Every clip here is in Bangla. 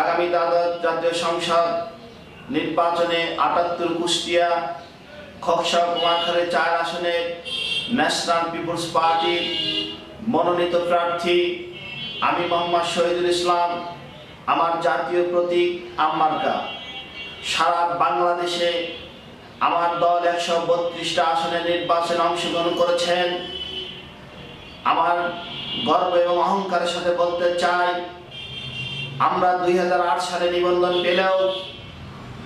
আগামী দ্বাদশ জাতীয় সংসদ নির্বাচনে আটাত্তর কুষ্টিয়া খকসা কুমারখালী চার আসনে ন্যাশনাল পিপলস পার্টির মনোনীত প্রার্থী আমি মোহাম্মদ শহীদুল ইসলাম, আমার জাতীয় প্রতীক আম্মার্কা সারা বাংলাদেশে আমার দল একশো বত্রিশটা আসনে নির্বাচনে অংশগ্রহণ করেছেন। আমার গর্ব এবং অহংকারের সাথে বলতে চাই আমরা দুই হাজার আট সালে নিবন্ধন পেলেও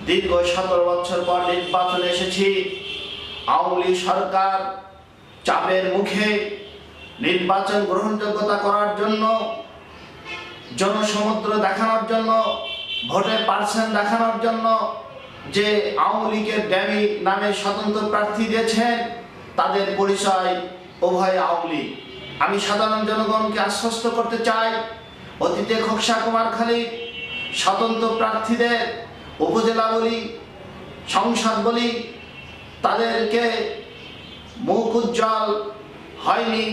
দীর্ঘ সতেরো বছর পর নির্বাচনে এসেছি। আওয়ামী সরকার চাপের মুখে নির্বাচন গ্রহণযোগ্যতা করার জন্য, জনসমুদ্র দেখানোর জন্য, ভোটের পার্সেন্ট দেখানোর জন্য যে আওয়ামী লীগের ড্যামি নামে স্বতন্ত্র প্রার্থী দিয়েছেন, তাদের পরিচয় উভয় আওয়ামী লীগ। আমি সাধারণ জনগণকে আশ্বস্ত করতে চাই অতীতে খোকসা কুমারখালী স্বতন্ত্র প্রার্থীদের উপজেলা বলি, সংসদ বলি, তাদেরকে মুখ উজ্জ্বল হয়নি।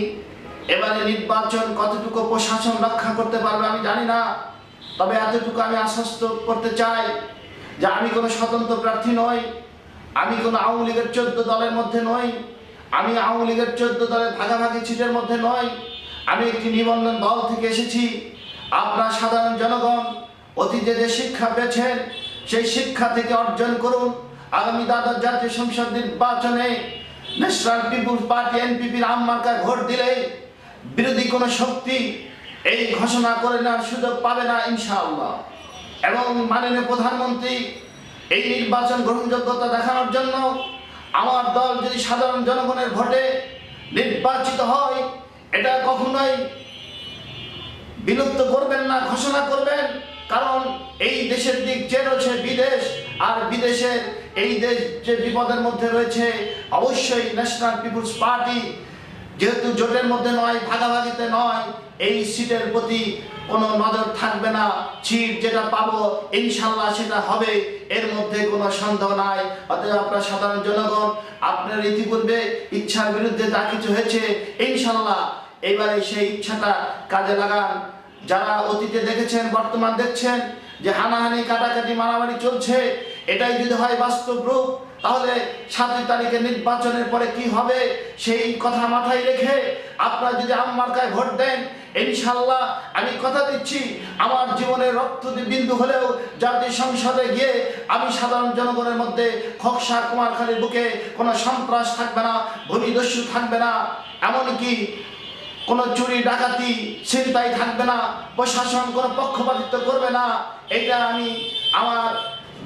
এবারে নির্বাচন কতটুকু প্রশাসন রক্ষা করতে পারবে আমি জানি না। তবে এতটুকু আমি আশ্বস্ত করতে চাই যে আমি কোনো স্বতন্ত্র প্রার্থী নই, আমি কোনো আওয়ামী লীগের চোদ্দ দলের মধ্যে নই, আমি আওয়ামী লীগের চোদ্দ দলের ভাগাভাগি সিটের মধ্যে নই। আমি একটি নিবন্ধন দল থেকে এসেছি। আপনার সাধারণ জনগণ অতীতে যে শিক্ষা পেয়েছেন, সেই শিক্ষা থেকে অর্জন করুন। আগামী দ্বাদশ জাতীয় সংসদ নির্বাচনে ন্যাশনাল পিপুলস পার্টি এনপিপির আমমার্কায় ভোট দিলে বিরোধী কোনো শক্তি এই ঘোষণা করে নেওয়ার সুযোগ পাবে না ইনশাআল্লাহ। এবং মাননীয় প্রধানমন্ত্রী এই নির্বাচন গ্রহণযোগ্যতা দেখানোর জন্য আমার দল যদি সাধারণ জনগণের ভোটে নির্বাচিত হয়, এটা কখনোই বিলুপ্ত করবেন না, ঘোষণা করবেন। কারণ এই দেশের দিক যে রয়েছে বিদেশ, আর বিদেশের এই দেশ যে বিপদের মধ্যে রয়েছে, অবশ্যই ন্যাশনাল পিপুলস পার্টি যেহেতু জোটের মধ্যে নয়, ভাগাভাগিতে নয়, এই সিটের প্রতি কোনো নজর থাকবে না। সিট যেটা পাবো, ইনশাল্লাহ সেটা হবে। এর মধ্যে কোনো সন্দেহ নাই। অতএব আপনার সাধারণ জনগণ, আপনার ইতিপূর্বে ইচ্ছার বিরুদ্ধে যা কিছু হয়েছে, ইনশাল্লাহ এবারে সেই ইচ্ছাটা কাজে লাগান। যারা অতীতে দেখেছেন, বর্তমান দেখছেন, যে হানাহানি, কাটাকাটি, মারামারি চলছে, এটাই যদি হয় বাস্তব রূপ, তাহলে সাতই তারিখে নির্বাচনের পরে কি হবে, সেই কথা মাথায় রেখে আপনারা যদি আম্মার্কায় ভোট দেন ইনশাল্লাহ আমি কথা দিচ্ছি, আমার জীবনের রক্ত বিন্দু হলেও জাতীয় সংসদে গিয়ে আমি সাধারণ জনগণের মধ্যে খকসা কুমারখালীর বুকে কোনো সন্ত্রাস থাকবে না, ভূমিদস্যু থাকবে না, এমনকি কোনো চুরি, ডাকাতি চিন্তাই থাকবে না, প্রশাসন কোনো পক্ষপাতিত্ব করবে না। এটা আমি আমার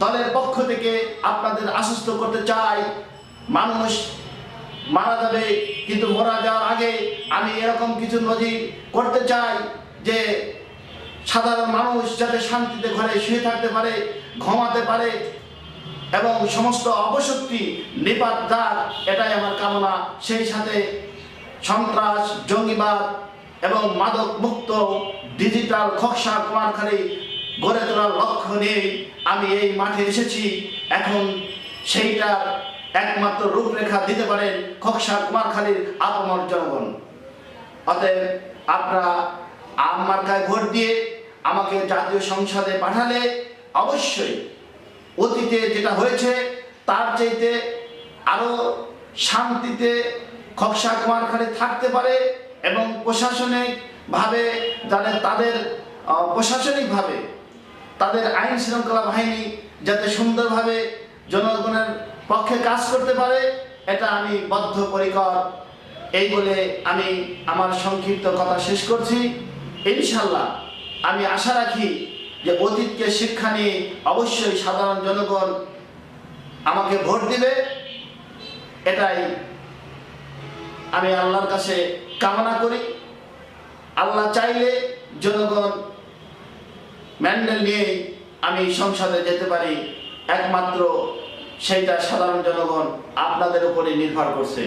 দলের পক্ষ থেকে আপনাদের আশ্বস্ত করতে চাই। মানুষ মারা যাবে, কিন্তু মরা যাওয়ার আগে আমি এরকম কিছু নজির করতে চাই যে সাধারণ মানুষ যাতে শান্তিতে ঘরে শুয়ে থাকতে পারে, ঘুমাতে পারে এবং সমস্ত অপশক্তি নিপাত যাক এটাই আমার কামনা। সেই সাথে সন্ত্রাস, জঙ্গিবাদ এবং মাদক মুক্ত ডিজিটাল খকসা কুমারখালী গড়ে তোলার লক্ষ্য নিয়ে আমি এই মাঠে এসেছি। এখন সেইটার একমাত্র রূপরেখা দিতে পারেন খকসা কুমারখালীর আপমর জনগণ। অতএব আপনারা আম মার্কায় ভোট দিয়ে আমাকে জাতীয় সংসদে পাঠালে অবশ্যই অতীতে যেটা হয়েছে তার চাইতে আরও শান্তিতে খকসা কুমারখালী থাকতে পারে এবং প্রশাসনিকভাবে যাদের তাদের প্রশাসনিকভাবে তাদের আইন শৃঙ্খলা বাহিনী যাতে সুন্দরভাবে জনগণের পক্ষে কাজ করতে পারে, এটা আমি বদ্ধপরিকর। এই বলে আমি আমার সংক্ষিপ্ত কথা শেষ করছি। ইনশাল্লাহ আমি আশা রাখি যে অতীতকে শিক্ষা নিয়ে অবশ্যই সাধারণ জনগণ আমাকে ভোট দিবে। এটাই আমি আল্লাহর কাছে কামনা করি। আল্লাহ চাইলে জনগণ ম্যান্ডেল নিয়েই আমি সংসদে যেতে পারি। একমাত্র সেইটা সাধারণ জনগণ আপনাদের উপরে নির্ভর করছে।